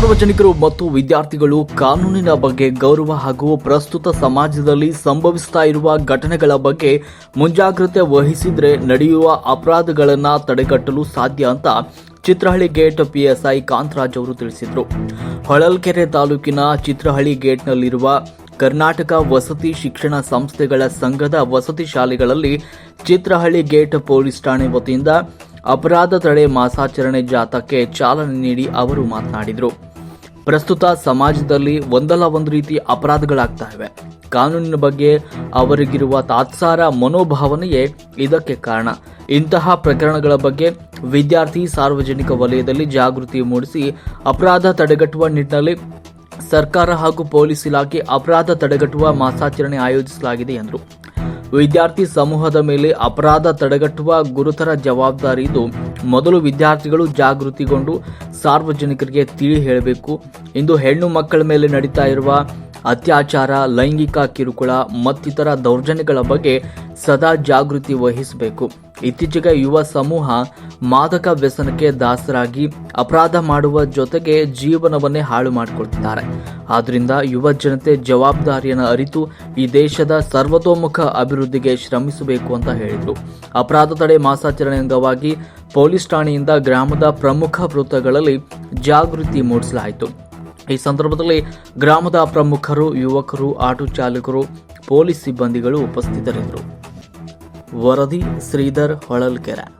ಸಾರ್ವಜನಿಕರು ಮತ್ತು ವಿದ್ಯಾರ್ಥಿಗಳು ಕಾನೂನಿನ ಬಗ್ಗೆ ಗೌರವ ಹಾಗೂ ಪ್ರಸ್ತುತ ಸಮಾಜದಲ್ಲಿ ಸಂಭವಿಸ್ತಾ ಇರುವ ಘಟನೆಗಳ ಬಗ್ಗೆ ಮುಂಜಾಗ್ರತೆ ವಹಿಸಿದ್ರೆ ನಡೆಯುವ ಅಪರಾಧಗಳನ್ನು ತಡೆಗಟ್ಟಲು ಸಾಧ್ಯ ಅಂತ ಚಿತ್ರಹಳ್ಳಿ ಗೇಟ್ ಪಿಎಸ್ಐ ಕಾಂತರಾಜ್ ಅವರು ತಿಳಿಸಿದರು. ಹೊಳಲ್ಕೆರೆ ತಾಲೂಕಿನ ಚಿತ್ರಹಳ್ಳಿ ಗೇಟ್ನಲ್ಲಿರುವ ಕರ್ನಾಟಕ ವಸತಿ ಶಿಕ್ಷಣ ಸಂಸ್ಥೆಗಳ ಸಂಘದ ವಸತಿ ಶಾಲೆಗಳಲ್ಲಿ ಚಿತ್ರಹಳ್ಳಿ ಗೇಟ್ ಪೊಲೀಸ್ ಠಾಣೆ ವತಿಯಿಂದ ಅಪರಾಧ ತಡೆ ಮಾಸಾಚರಣೆ ಜಾಥಾಕ್ಕೆ ಚಾಲನೆ ನೀಡಿ ಅವರು ಮಾತನಾಡಿದರು. ಪ್ರಸ್ತುತ ಸಮಾಜದಲ್ಲಿ ಒಂದಲ್ಲ ಒಂದು ರೀತಿ ಅಪರಾಧಗಳಾಗ್ತಾ ಇವೆ. ಕಾನೂನಿನ ಬಗ್ಗೆ ಅವರಿಗಿರುವ ತಾತ್ಸಾರ ಮನೋಭಾವನೆಯೇ ಇದಕ್ಕೆ ಕಾರಣ. ಇಂತಹ ಪ್ರಕರಣಗಳ ಬಗ್ಗೆ ವಿದ್ಯಾರ್ಥಿ ಸಾರ್ವಜನಿಕ ವಲಯದಲ್ಲಿ ಜಾಗೃತಿ ಮೂಡಿಸಿ ಅಪರಾಧ ತಡೆಗಟ್ಟುವ ನಿಟ್ಟಿನಲ್ಲಿ ಸರ್ಕಾರ ಹಾಗೂ ಪೊಲೀಸ್ ಇಲಾಖೆ ಅಪರಾಧ ತಡೆಗಟ್ಟುವ ಮಾಸಾಚರಣೆ ಆಯೋಜಿಸಲಾಗಿದೆ ಎಂದರು. ವಿದ್ಯಾರ್ಥಿ ಸಮೂಹದ ಮೇಲೆ ಅಪರಾಧ ತಡೆಗಟ್ಟುವ ಗುರುತರ ಜವಾಬ್ದಾರಿ ಇದ್ದು ಮೊದಲು ವಿದ್ಯಾರ್ಥಿಗಳು ಜಾಗೃತಿಗೊಂಡು ಸಾರ್ವಜನಿಕರಿಗೆ ತಿಳಿ ಹೇಳಬೇಕು. ಇಂದು ಹೆಣ್ಣು ಮಕ್ಕಳ ಮೇಲೆ ನಡೀತಾ ಇರುವ ಅತ್ಯಾಚಾರ, ಲೈಂಗಿಕ ಕಿರುಕುಳ ಮತ್ತಿತರ ದೌರ್ಜನ್ಯಗಳ ಬಗ್ಗೆ ಸದಾ ಜಾಗೃತಿ ವಹಿಸಬೇಕು. ಇತ್ತೀಚೆಗೆ ಯುವ ಸಮೂಹ ಮಾದಕ ವ್ಯಸನಕ್ಕೆ ದಾಸರಾಗಿ ಅಪರಾಧ ಮಾಡುವ ಜೊತೆಗೆ ಜೀವನವನ್ನೇ ಹಾಳು ಮಾಡಿಕೊಳ್ತಿದ್ದಾರೆ. ಆದ್ದರಿಂದ ಯುವ ಜನತೆ ಜವಾಬ್ದಾರಿಯನ್ನು ಅರಿತು ಈ ದೇಶದ ಸರ್ವತೋಮುಖ ಅಭಿವೃದ್ಧಿಗೆ ಶ್ರಮಿಸಬೇಕು ಅಂತ ಹೇಳಿದರು. ಅಪರಾಧ ತಡೆ ಮಾಸಾಚರಣೆ ಅಂಗವಾಗಿ ಪೊಲೀಸ್ ಠಾಣೆಯಿಂದ ಗ್ರಾಮದ ಪ್ರಮುಖ ವೃತ್ತಗಳಲ್ಲಿ ಜಾಗೃತಿ ಮೂಡಿಸಲಾಯಿತು. ಈ ಸಂದರ್ಭದಲ್ಲಿ ಗ್ರಾಮದ ಪ್ರಮುಖರು, ಯುವಕರು, ಆಟೋ ಚಾಲಕರು, ಪೊಲೀಸ್ ಸಿಬ್ಬಂದಿಗಳು ಉಪಸ್ಥಿತರಿದ್ದರು. ವರದಿ ಶ್ರೀಧರ್ ಹೊಳಲ್ಕೆರೆ.